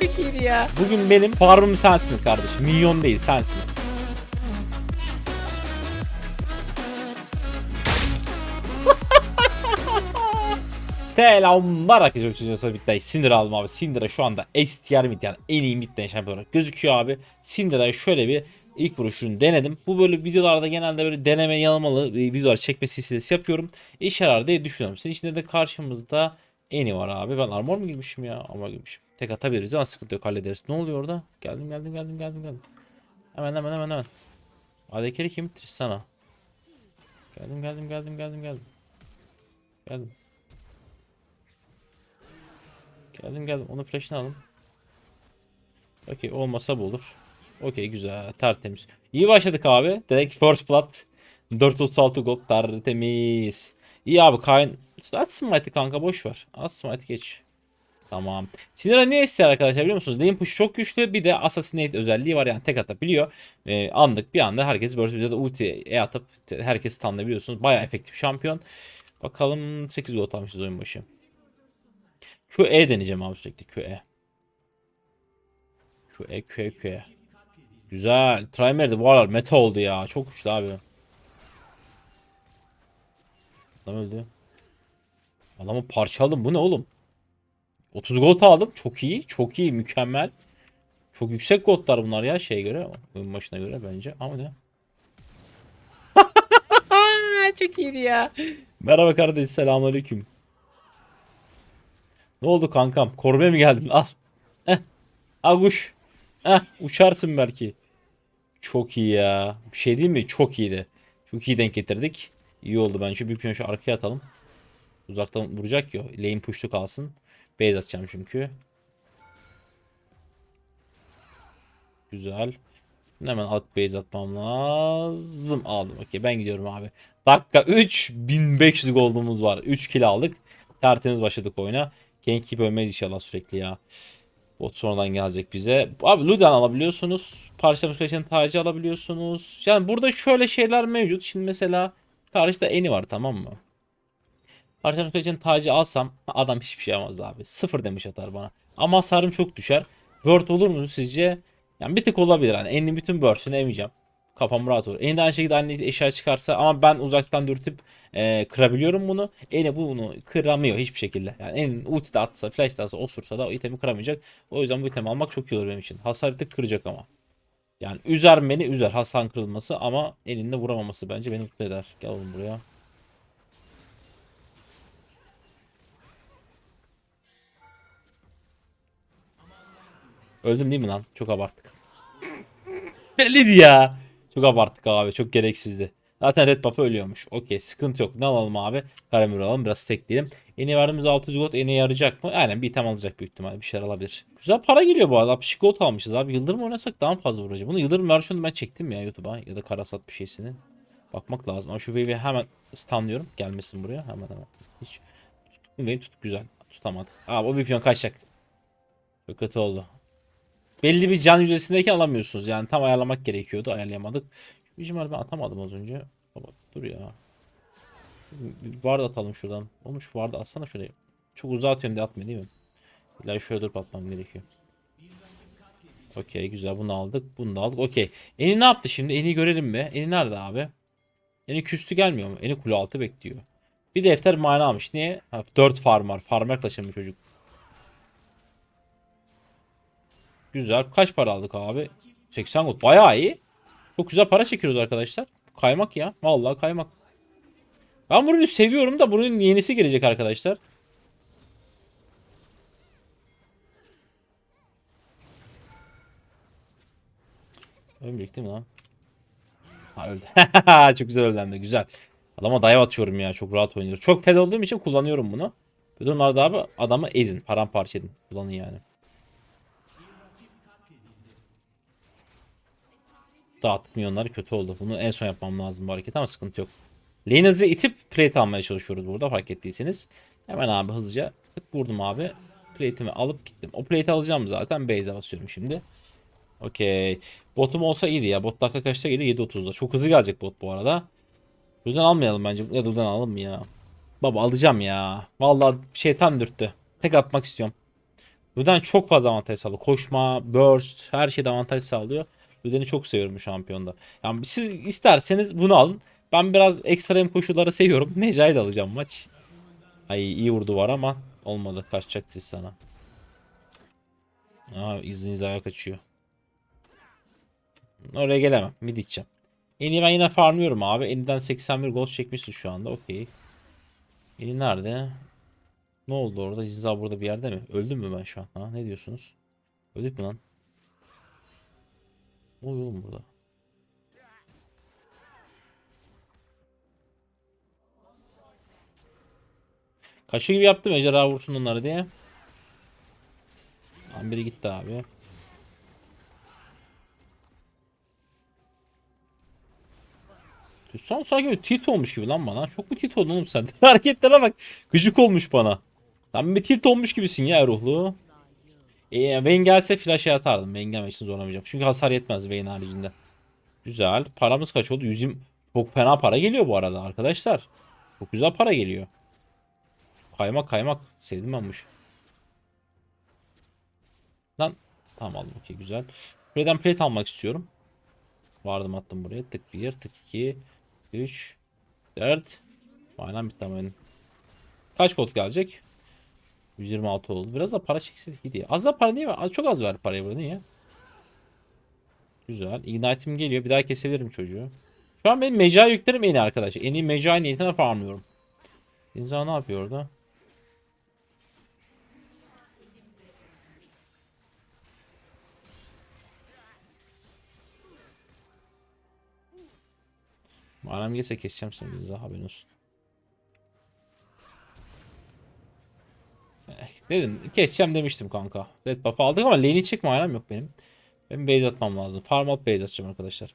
Çok iyiydi ya. Bugün benim farmım sensin kardeşim. Milyon değil sensin. Selamlar arkadaşlar. Çocuğunuzla birlikte Syndra aldım abi. Syndra şu anda STR mid yani en iyi midden şampiyon olarak gözüküyor abi. Syndra'yı şöyle bir ilk vuruşunu denedim. Bu böyle videolarda genelde böyle deneme yanılmalı videolar çekme silsilesi yapıyorum. İşe yarar diye düşünüyorum. Sizin içinde de karşımızda Eni var abi. Ben armor mu girmişim ya? Armor girmişim. Tek atabiliriz ama sıkıntı yok hallederiz. Ne oluyor orada? Geldim geldim geldim geldim geldim. Hemen hemen hemen hemen. Adekeri kim? Tristana. Geldim geldim geldim geldim geldim. Geldim. Geldim geldim. Onun flash'ını alın. Okey olmasa bu olur. Okey güzel tertemiz. İyi başladık abi. Direkt first blood. 436 gold tertemiz. İyi abi Kayn. At smite'ı kanka boş ver. At smite'ı geç. Tamam. Sinira niye ister arkadaşlar biliyor musunuz? Lane push çok güçlü. Bir de assassinate özelliği var yani tek atabiliyor. Ee, anlık bir anda herkes burst bir de ulti e atıp herkes stunlayabiliyorsunuz. Baya efektif şampiyon. Bakalım 8 gold almışız oyun başı. QE deneyeceğim abi sürekli QE. QE QE QE. Güzel. Trimer'de bu aralar meta oldu ya. Çok güçlü abi. Adam öldü. Adamı parçaladım. Bu ne oğlum? 30 gold aldım. Çok iyi. Çok iyi. Mükemmel. Çok yüksek goldlar bunlar ya şeye göre. Oyun başına göre bence. Ama ne? Çok iyiydi ya. Merhaba kardeş. Selamünaleyküm. Ne oldu kankam? Korbe mi geldin? Al. Eh. Al kuş. Eh. Uçarsın belki. Çok iyi ya. Bir şey değil mi? Çok iyiydi. Çok iyi denk getirdik. İyi oldu bence. Bir piyon şu arkaya atalım. Uzaktan vuracak ya. Lane push'lu kalsın. Base atacağım çünkü. Güzel. Hemen alt base atmam lazım. Aldım. Okey ben gidiyorum abi. Dakika 3. 1500 gold'umuz var. 3 kill aldık. Tertemiz başladık oyuna. Keep ölmeyiz inşallah sürekli ya. Bot sonradan gelecek bize. Abi Ludan alabiliyorsunuz. Parçalamış kaçan tacı alabiliyorsunuz. Yani burada şöyle şeyler mevcut. Şimdi mesela karşıda Eni var tamam mı? Parçalamış kaçan tacı alsam adam hiçbir şey yapmaz abi. Sıfır demiş atar bana. Ama hasarım çok düşer. Word olur mu sizce? Yani bir tık olabilir. Yani Eni'nin bütün burst'ünü emeyeceğim. Kafam rahat olur. Eni de aynı şekilde aynı eşya çıkarsa ama ben uzaktan dürtüp e, kırabiliyorum bunu. Eni bunu kıramıyor hiçbir şekilde. Yani Eni'nin ulti de atsa, flash de atsa, osursa da o itemi kıramayacak. O yüzden bu itemi almak çok iyi olur benim için. Hasar tık kıracak ama. Yani üzer beni üzer hasar kırılması ama elinde vuramaması bence beni mutlu eder. Gel oğlum buraya. Öldüm değil mi lan? Çok abarttık. Belliydi ya. Çok abarttık abi. Çok gereksizdi. Zaten red buff'ı ölüyormuş. Okey sıkıntı yok. Ne alalım abi? Karamür alalım. Biraz tekleyelim. Eni verdiğimiz 600 gold eni yarayacak mı? Aynen bir item alacak büyük ihtimalle. Bir şeyler alabilir. Güzel para geliyor bu arada. 60 gold almışız abi. Yıldırım oynasak daha mı fazla vuracak? Bunu Yıldırım versiyonu ben çektim ya YouTube'a. Ya da Karasat bir şeysini. Bakmak lazım. Ama şu wave'i hemen stunlıyorum. Gelmesin buraya. Hemen hemen. Hiç. Wave tut güzel. Tutamadık. Abi o bir piyon kaçacak. Çok kötü oldu. Belli bir can yüzdesindeyken alamıyorsunuz. Yani tam ayarlamak gerekiyordu. Ayarlayamadık. Bir ben atamadım az önce. Baba dur ya. Vardı atalım şuradan. Olmuş vardı atsana şuraya. Çok uzağa atıyorum diye atmıyor değil mi? İlla şöyle durup atmam gerekiyor. Okey güzel bunu aldık. Bunu da aldık. Okey. Eni ne yaptı şimdi? Eni görelim mi? Eni nerede abi? Eni küstü gelmiyor mu? Eni kule altı bekliyor. Bir defter mana almış. Niye? Ha, 4 farm var. Farm yaklaşan bir çocuk. Güzel. Kaç para aldık abi? 80 gold. Bayağı iyi. Çok güzel para çekiyoruz arkadaşlar. Kaymak ya. Vallahi kaymak. Ben bunu seviyorum da bunun yenisi gelecek arkadaşlar. Değil mi lan? Ha öldü. Çok güzel öldü de güzel. Adama dive atıyorum ya çok rahat oynuyor. Çok fed olduğum için kullanıyorum bunu. Bu durumlarda abi adamı ezin. Paramparça edin. Kullanın yani. Dağıttık milyonları kötü oldu. Bunu en son yapmam lazım bu hareket ama sıkıntı yok. Lane hızı itip plate almaya çalışıyoruz burada fark ettiyseniz. Hemen abi hızlıca tık vurdum abi. Plate'imi alıp gittim. O plate'i alacağım zaten. Base'e basıyorum şimdi. Okey. Botum olsa iyiydi ya. Bot dakika kaçta geliyor? 7.30'da. Çok hızlı gelecek bot bu arada. Buradan almayalım bence. Ya buradan alalım ya. Baba alacağım ya. Vallahi şeytan dürttü. Tek atmak istiyorum. Luden çok fazla avantaj sağlıyor. Koşma, burst her şeyde avantaj sağlıyor. Luden'i çok seviyorum bu şampiyonda. Yani siz isterseniz bunu alın. Ben biraz ekstrem koşulları seviyorum. Mecai de alacağım maç. Ay iyi vurdu var ama olmadı. Kaçacak sana. Aa izniniz ayağa kaçıyor. Oraya gelemem. Mid içeceğim. Eni ben yine farmlıyorum abi. Eni'den 81 gol çekmişsin şu anda. Okey. Eni nerede? Ne oldu orada? Ziza burada bir yerde mi? Öldüm mü ben şu an? Ha, ne diyorsunuz? Öldük mü lan? Ne oluyor oğlum burada? Kaçı gibi yaptım ejderha vursun onları diye. Lan biri gitti abi. Son sanki böyle tilt olmuş gibi lan bana. Çok mu tilt oldun oğlum sen? Hareketlere bak. Gıcık olmuş bana. Sen bir tilt olmuş gibisin ya ruhlu. E, Vayne gelse flash'e atardım. Vayne gelmek için zorlamayacağım. Çünkü hasar yetmez Vayne haricinde. Güzel. Paramız kaç oldu? 120. Çok fena para geliyor bu arada arkadaşlar. Çok güzel para geliyor. Kaymak kaymak. Sevdim ben bu işi. Lan. Tamam aldım. Okey güzel. Buradan plate almak istiyorum. Vardım attım buraya. Tık 1, tık 2, 3, 4. Aynen bitti ama benim. Kaç pot gelecek? 126 oldu. Biraz da para çekseydik iyi diye. Az da para niye ver? Çok az ver parayı burada niye? Güzel. Ignite'im geliyor. Bir daha kesebilirim çocuğu. Şu an benim meca yüklerim en iyi arkadaşlar. En iyi meca niyetine farmlıyorum. İnsan ne yapıyor orada? Manam gelse keseceğim seni İnza haberin olsun. Dedim keseceğim demiştim kanka. Red buff aldık ama lane'i çekme manam yok benim. Benim base atmam lazım. Farm up base atacağım arkadaşlar.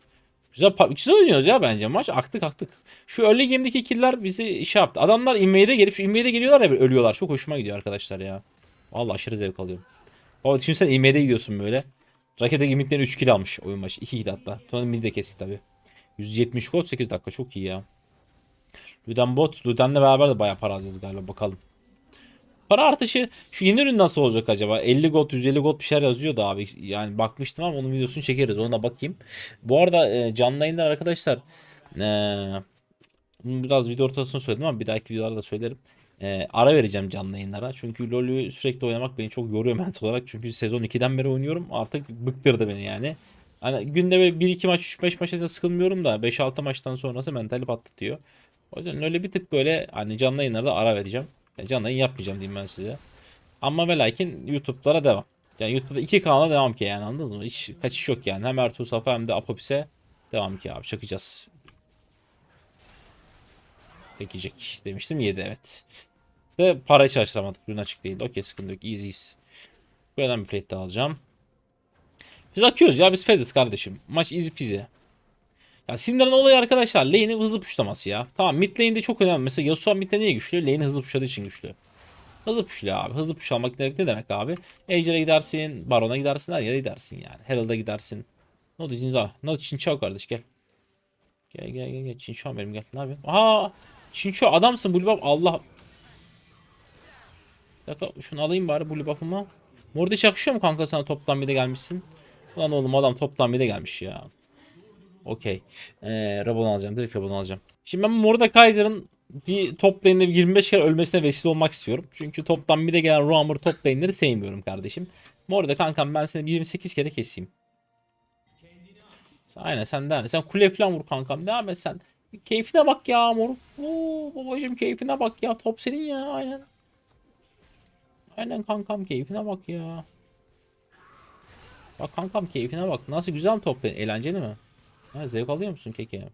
Güzel, güzel oynuyoruz ya bence maç. Aktık aktık. Şu early game'deki killer bizi şey yaptı. Adamlar invade'e gelip şu invade'e geliyorlar ya ölüyorlar. Çok hoşuma gidiyor arkadaşlar ya. Vallahi aşırı zevk alıyorum. Baba düşünsene invade'e gidiyorsun böyle. Rakete gimmick'ten 3 kill almış oyun başı. 2 kill hatta. Sonra mid de kesti tabi. 170 gol 8 dakika çok iyi ya. Luden bot. Luden'le beraber de bayağı para alacağız galiba bakalım. Para artışı şu yeni ürün nasıl olacak acaba? 50 gold 150 gold bir şeyler yazıyordu abi. Yani bakmıştım ama onun videosunu çekeriz. Ona bakayım. Bu arada e, canlı yayınlar arkadaşlar e, bunu biraz video ortasında söyledim ama bir dahaki videolarda söylerim. E, ara vereceğim canlı yayınlara. Çünkü LoL'ü sürekli oynamak beni çok yoruyor mental olarak. Çünkü sezon 2'den beri oynuyorum. Artık bıktırdı beni yani. Hani günde böyle 1-2 maç 3-5 maç sıkılmıyorum da 5-6 maçtan sonrası mentali patlatıyor. O yüzden öyle bir tık böyle hani canlı yayınlarda ara vereceğim. Yani canlı yayın yapmayacağım diyeyim ben size. Ama ve lakin YouTube'lara devam. Yani YouTube'da iki kanala devam ki yani anladınız mı? Hiç kaçış yok yani. Hem Ertuğrul Safa hem de Apopis'e devam ki abi çakacağız. Çekecek demiştim yedi evet. Ve parayı çalıştıramadık. Ürün açık değildi. Okey sıkıntı yok. Easy's. Buradan bir plate de alacağım. Biz akıyoruz ya biz Fediz kardeşim. Maç easy peasy. Ya Syndra'nın olayı arkadaşlar lane'i hızlı puşlaması ya. Tamam mid lane'de çok önemli. Mesela Yasuo mid'de niye güçlü? Lane'i hızlı puşladığı için güçlü. Hızlı puşluyor abi. Hızlı puşlamak demek ne demek abi? Ejder'e gidersin, Baron'a gidersin, her yere gidersin yani. Herald'a gidersin. Ne oldu Cinza? Ne oldu Çinçao kardeş gel. Gel gel gel gel Çinçao benim gel. Ne yapıyorsun? Aa! Çinçao adamsın Bulbap Allah. Bir dakika şunu alayım bari Blue buff'ımı. Mordiş yakışıyor mu kanka sana toptan bir de gelmişsin? Lan oğlum adam toptan bir de gelmiş ya. Okey. Ee, Rabon alacağım. Direkt Rabon alacağım. Şimdi ben Mordekaiser'ın bir top lane'de bir 25 kere ölmesine vesile olmak istiyorum. Çünkü toptan bir de gelen Roamer top lane'leri sevmiyorum kardeşim. Morde kankam ben seni 28 kere keseyim. Aynen sen devam et. Sen kule falan vur kankam. Devam et sen. Keyfine bak ya mor. Oo, babacım keyfine bak ya. Top senin ya aynen. Aynen kankam keyfine bak ya. Bak kankam keyfine bak. Nasıl güzel top? Eğlenceli mi? Ha, zevk alıyor musun keke?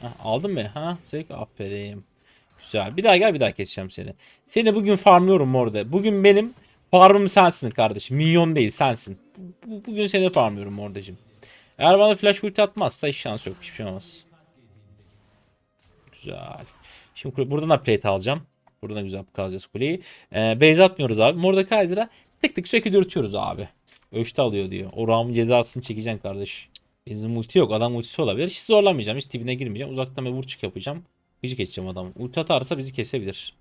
Ha, aldın mı? Ha, zevk aferin. Güzel. Bir daha gel bir daha keseceğim seni. Seni bugün farmlıyorum orada. Bugün benim farmım sensin kardeşim. Milyon değil sensin. Bu, bugün seni farmlıyorum oradacım. Eğer bana flash ulti atmazsa hiç şans yok. Hiçbir şey olmaz. Güzel. Şimdi buradan da plate alacağım. Buradan da güzel kazacağız kuleyi. Ee, base atmıyoruz abi. Mordekaiser'a tık tık sürekli dürtüyoruz abi. Ölçte alıyor diyor. O round'un cezasını çekeceksin kardeş. Bizim ulti yok. Adam ultisi olabilir. Hiç zorlamayacağım. Hiç dibine girmeyeceğim. Uzaktan bir vur çık yapacağım. Gıcık edeceğim adam. Ulti atarsa bizi kesebilir.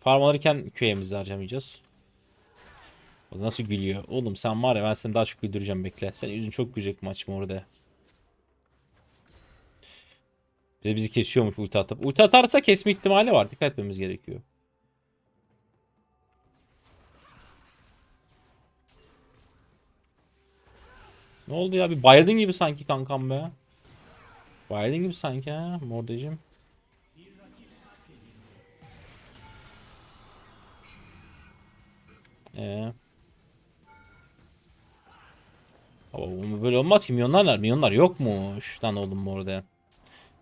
Farm alırken köyemizi harcamayacağız. Bak nasıl gülüyor. Oğlum sen var ya ben seni daha çok güldüreceğim bekle. Senin yüzün çok gülecek maç mı orada. Bizi kesiyormuş ulti atıp. Ulti atarsa kesme ihtimali var. Dikkat etmemiz gerekiyor. Ne oldu ya? Bir bayıldın gibi sanki kankam be. Bayıldın gibi sanki ha mordacım. Ee. Ama böyle olmaz ki. Milyonlar? Milyonlar yokmuş. Lan oğlum orada.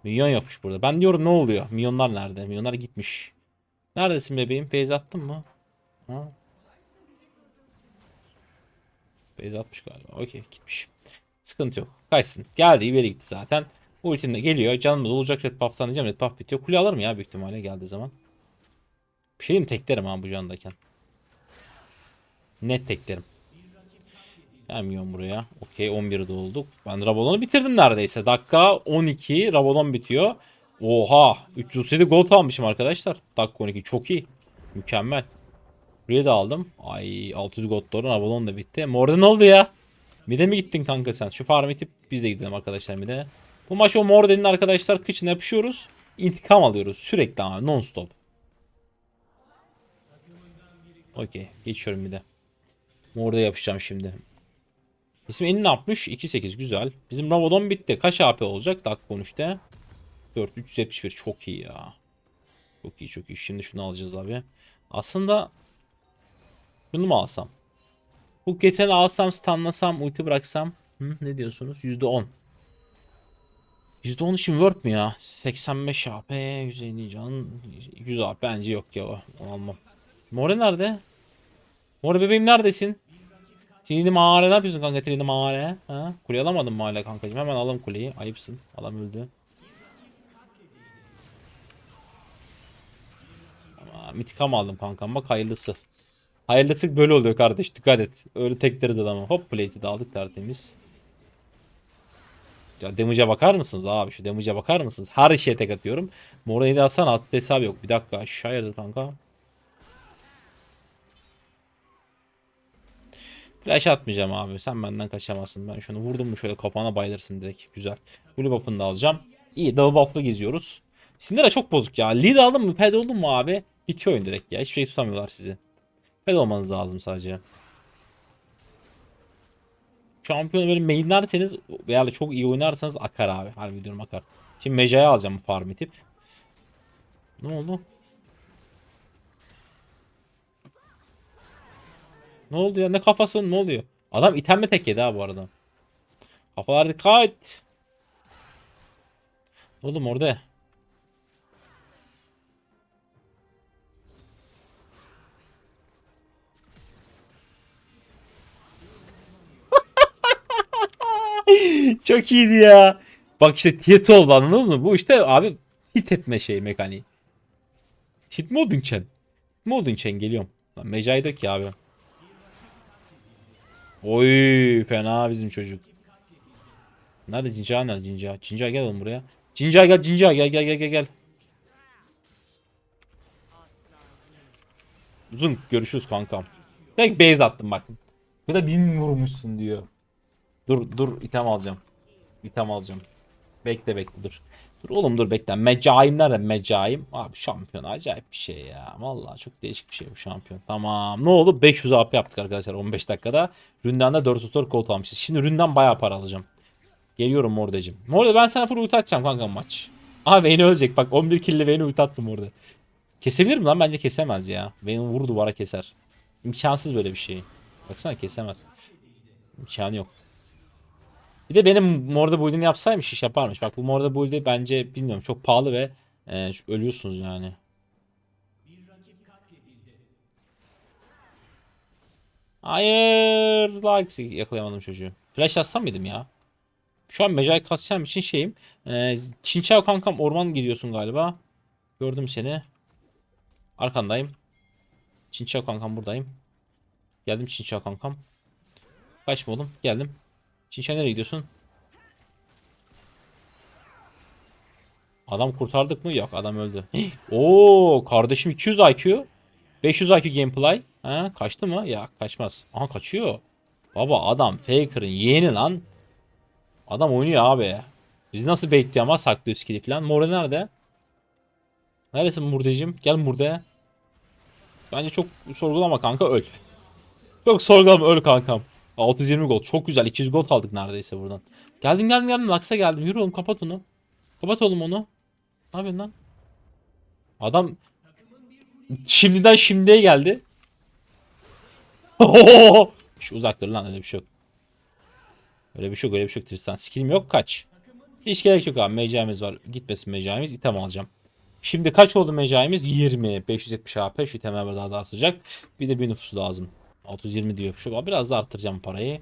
Milyon yokmuş burada. Ben diyorum ne oluyor? Milyonlar nerede? Milyonlar gitmiş. Neredesin bebeğim? Beyza attın mı? Ha? Beyza atmış galiba. Okey gitmiş. Sıkıntı yok. Kaçsın. Geldi ileri gitti zaten. Ultim de geliyor. Canım da olacak red buff'tan diyeceğim. Red buff bitiyor. Kule alırım ya büyük ihtimalle geldiği zaman. Bir şeyim teklerim ha bu candayken. Net teklerim. Gelmiyorum buraya. Okey 11'de olduk. Ben Rabadon'u bitirdim neredeyse. Dakika 12. Rabadon bitiyor. Oha. 307 gold almışım arkadaşlar. Dakika 12 çok iyi. Mükemmel. Buraya da aldım. Ay 600 gold doğru. Rabadon da bitti. Morde ne oldu ya? Mide mi gittin kanka sen? Şu farm itip biz de gidelim arkadaşlar mide. Bu maç o Morden'in arkadaşlar kıçına yapışıyoruz. İntikam alıyoruz. Sürekli ama non stop. Okey. Geçiyorum mide. Morde yapışacağım şimdi. İsmi en ne yapmış? 2.8 güzel. Bizim Rabadon bitti. Kaç AP olacak? Dakika 13'te. 4 371 çok iyi ya. Çok iyi çok iyi. Şimdi şunu alacağız abi. Aslında şunu mu alsam? Bu geçen alsam, stunlasam, ulti bıraksam. Hı, ne diyorsunuz? %10. %10 için worth mü ya? 85 AP, 150 can, 100 AP bence yok ya o. Almam. More nerede? More bebeğim neredesin? Trinity mağara ne yapıyorsun kanka Trinity mağara? Ha? Kuleyi alamadın mı hala kankacığım? Hemen alalım kuleyi. Ayıpsın. Adam öldü. Ama mitikam aldım kankam bak hayırlısı. Hayırlısı böyle oluyor kardeş dikkat et. Öyle tekleriz adamı. Hop plate'i de aldık tertemiz. Ya damage'a bakar mısınız abi? Şu damage'a bakar mısınız? Her şeye tek atıyorum. Morayı da alsana at hesabı yok. Bir dakika aşağıya kanka. Flash atmayacağım abi. Sen benden kaçamazsın. Ben şunu vurdum mu şöyle kapağına bayılırsın direkt. Güzel. Blue buff'ını da alacağım. İyi double buff'la geziyoruz. Syndra çok bozuk ya. Lead aldın mı? Ped oldun mu abi? Bitiyor oyun direkt ya. Hiçbir şey tutamıyorlar sizi. Ped olmanız lazım sadece. Şampiyon böyle mainlerseniz veya çok iyi oynarsanız akar abi. Harbi diyorum akar. Şimdi Meja'yı alacağım farm itip. Ne oldu? Ne oldu ya? Ne kafası ne oluyor? Adam itemle tek yedi ha bu arada. Kafalar dikkat. Oğlum orada. Çok iyiydi ya. Bak işte tilt oldu anladınız mı? Bu işte abi tilt etme şey mekaniği. Tilt mi oldun Chen? Mi oldun Chen geliyorum. Lan mecaydık ya abi. Oy fena bizim çocuk. Nerede Cinca nerede Cinca? Cinca gel oğlum buraya. Cinca gel Cinca gel gel gel gel gel. Uzun görüşürüz kankam. Tek base attım bak. Bu da bin vurmuşsun diyor. Dur dur item alacağım. İtem alacağım. Bekle bekle dur. Dur oğlum dur bekle. Mecaim nerede mecaim? Abi şampiyon acayip bir şey ya. Vallahi çok değişik bir şey bu şampiyon. Tamam. Ne oldu? 500 AP yaptık arkadaşlar 15 dakikada. Ründen de 404 gold almışız. Şimdi Ründen bayağı para alacağım. Geliyorum Mordecim. Morde ben sana full ulti atacağım kanka maç. Aha Vayne ölecek. Bak 11 kill ile Vayne'i ulti attım orada. Kesebilir mi lan? Bence kesemez ya. Vayne vur duvara keser. İmkansız böyle bir şey. Baksana kesemez. İmkanı yok. Bir de benim Morda build'ini yapsaymış iş yaparmış. Bak bu Morda build'i bence bilmiyorum çok pahalı ve e, ölüyorsunuz yani. Hayır. Like yakalayamadım çocuğu. Flash atsam mıydım ya? Şu an mecai kasacağım için şeyim. E, Çinçao kankam orman gidiyorsun galiba. Gördüm seni. Arkandayım. Çinçao kankam buradayım. Geldim Çinçao kankam. Kaçma oğlum. Geldim. Çinçao nereye gidiyorsun? Adam kurtardık mı? Yok adam öldü. Oo kardeşim 200 IQ. 500 IQ gameplay. Ha, kaçtı mı? Ya kaçmaz. Aha kaçıyor. Baba adam Faker'ın yeğeni lan. Adam oynuyor abi. Biz nasıl baitliyor ama saklıyor skill'i falan. Morde nerede? Neredesin Murdeciğim? Gel Murde. Bence çok sorgulama kanka öl. Çok sorgulama öl kankam. 620 gol. Çok güzel. 200 gol aldık neredeyse buradan. Geldim geldim geldim. Laks'a geldim. Yürü oğlum kapat onu. Kapat oğlum onu. Ne yapıyorsun lan? Adam şimdiden şimdiye geldi. Şu uzak dur lan öyle bir şey yok. Öyle bir şey yok öyle bir şey yok Tristan. Skillim yok kaç. Hiç gerek yok abi mecayimiz var. Gitmesin mecayimiz item alacağım. Şimdi kaç oldu mecayimiz? 20. 570 AP şu item daha da artacak. Bir de bir nüfusu lazım. 620 diyor. Şu biraz da arttıracağım parayı.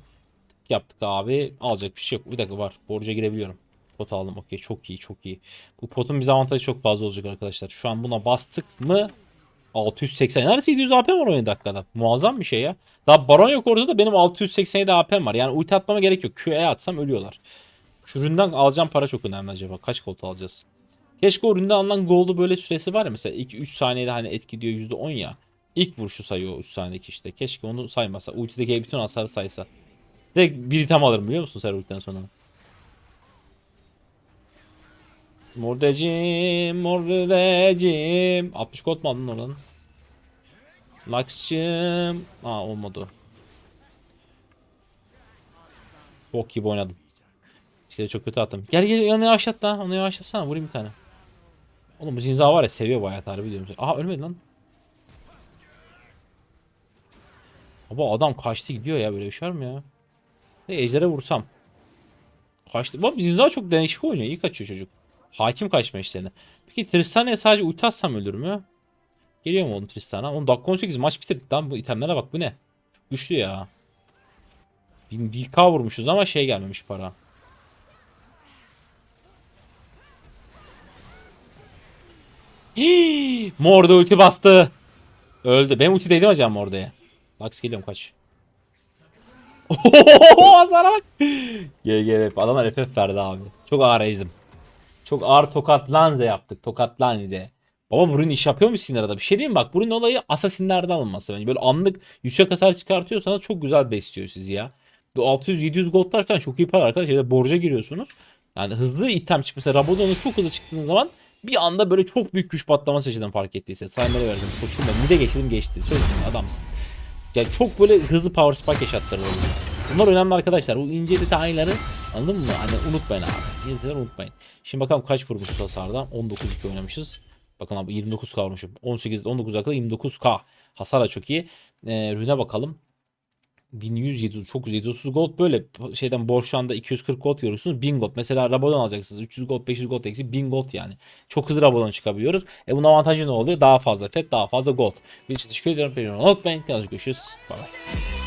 Yaptık abi. Alacak bir şey yok. Bir dakika var. Borca girebiliyorum. Pot aldım. Okey çok iyi çok iyi. Bu potun bize avantajı çok fazla olacak arkadaşlar. Şu an buna bastık mı 680. Neredeyse 700 AP var 17 dakikada. Muazzam bir şey ya. Daha baron yok orada da benim 687 AP'm var. Yani ulti atmama gerek yok. Q'ye atsam ölüyorlar. Şu üründen alacağım para çok önemli acaba. Kaç gold alacağız? Keşke o üründen alınan gold'u böyle süresi var ya mesela ilk 3 saniyede hani etki diyor %10 ya. İlk vuruşu sayıyor 3 saniyedeki işte. Keşke onu saymasa. Ultideki bütün hasarı saysa. Direkt bir item alırım biliyor musun sen ultiden sonra? Mordecim, mordecim. 60 gold mu aldın oradan? Lux'cım. Aa olmadı. Bok gibi oynadım. İçeri çok kötü attım. Gel gel onu yavaşlat lan. Onu yavaşlatsana. Vurayım bir tane. Oğlum bu zinza var ya seviyor bayağı harbi diyorum. Aha ölmedi lan. Baba adam kaçtı gidiyor ya böyle bir şey var mı ya? Hey, Ejder'e vursam. Kaçtı. Baba zinza çok değişik oynuyor. İyi kaçıyor çocuk. Hakim kaçma işlerine. Peki Tristana'ya sadece ulti atsam ölür mü? Geliyor mu oğlum Tristana? Oğlum dakika 18 maç bitirdik lan bu itemlere bak bu ne? Çok güçlü ya. 1k vurmuşuz ama şey gelmemiş para. Hii, Morda ulti bastı. Öldü. Benim ulti değdi mi acaba Morda'ya? Lux geliyorum kaç. Ohohoho hasara bak. Gel gel hep. Adamlar FF verdi abi. Çok ağır ezdim. Çok ağır tokat lanze yaptık. Tokat lanze. Baba Brun iş yapıyor mu Sinara'da? Bir şey diyeyim mi? bak. Brun olayı asasinlerden alınması. Yani böyle anlık yüksek hasar çıkartıyorsanız çok güzel besliyor sizi ya. Bu 600-700 goldlar falan çok iyi para arkadaşlar. Ya borca giriyorsunuz. Yani hızlı item çık. Mesela Rabadon'u çok hızlı çıktığınız zaman bir anda böyle çok büyük güç patlaması yaşadım fark ettiyse. Saymaları verdim. Koçum ben. Mide geçtim geçti. Sözüm adamsın. Yani çok böyle hızlı power spike yaşattırır oyunu. Bunlar önemli arkadaşlar. Bu ince detayları anladın mı? Hani unutmayın abi. İnce unutmayın. Şimdi bakalım kaç vurmuşuz hasarda. 19-2 oynamışız. Bakın abi 29k vurmuşum. 18 19 dakikada 29k. Hasar da çok iyi. Ee, rüne bakalım. 1100 700 çok güzel 730 gold böyle şeyden borçlanda 240 gold görüyorsunuz 1000 gold. Mesela Rabadon alacaksınız 300 gold 500 gold eksi 1000 gold yani. Çok hızlı Rabadon çıkabiliyoruz. E bunun avantajı ne oluyor? Daha fazla fet daha fazla gold. Bir için teşekkür ediyorum. Unutmayın. Görüşürüz. Bye bye